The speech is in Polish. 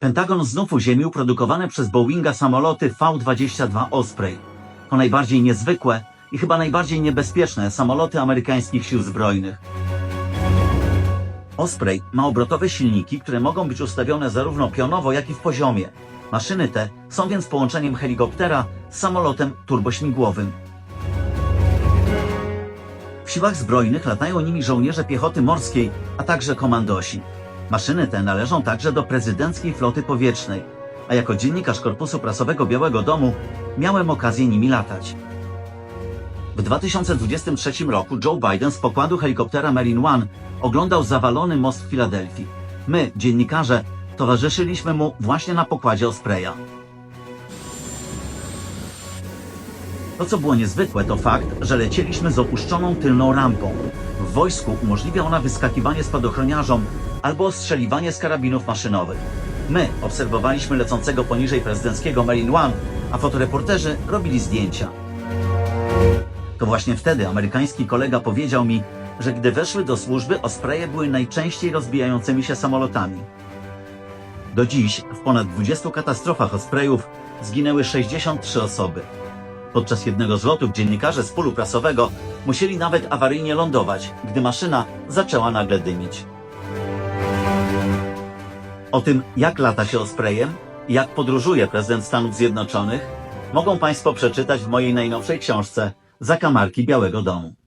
Pentagon znów uziemił produkowane przez Boeinga samoloty V-22 Osprey. To najbardziej niezwykłe i chyba najbardziej niebezpieczne samoloty amerykańskich sił zbrojnych. Osprey ma obrotowe silniki, które mogą być ustawione zarówno pionowo, jak i w poziomie. Maszyny te są więc połączeniem helikoptera z samolotem turbośmigłowym. W siłach zbrojnych latają nimi żołnierze piechoty morskiej, a także komandosi. Maszyny te należą także do prezydenckiej floty powietrznej, a jako dziennikarz Korpusu Prasowego Białego Domu miałem okazję nimi latać. W 2023 roku Joe Biden z pokładu helikoptera Marine One oglądał zawalony most w Filadelfii. My, dziennikarze, towarzyszyliśmy mu właśnie na pokładzie Ospreya. To, co było niezwykłe, to fakt, że lecieliśmy z opuszczoną tylną rampą. W wojsku umożliwia ona wyskakiwanie spadochroniarzom albo ostrzeliwanie z karabinów maszynowych. My obserwowaliśmy lecącego poniżej prezydenckiego Marine One, a fotoreporterzy robili zdjęcia. To właśnie wtedy amerykański kolega powiedział mi, że gdy weszły do służby, Ospreje były najczęściej rozbijającymi się samolotami. Do dziś w ponad 20 katastrofach Ospreyów zginęły 63 osoby. Podczas jednego z lotów dziennikarze z pulu prasowego musieli nawet awaryjnie lądować, gdy maszyna zaczęła nagle dymić. O tym, jak lata się Ospreyem i jak podróżuje prezydent Stanów Zjednoczonych, mogą Państwo przeczytać w mojej najnowszej książce Zakamarki Białego Domu.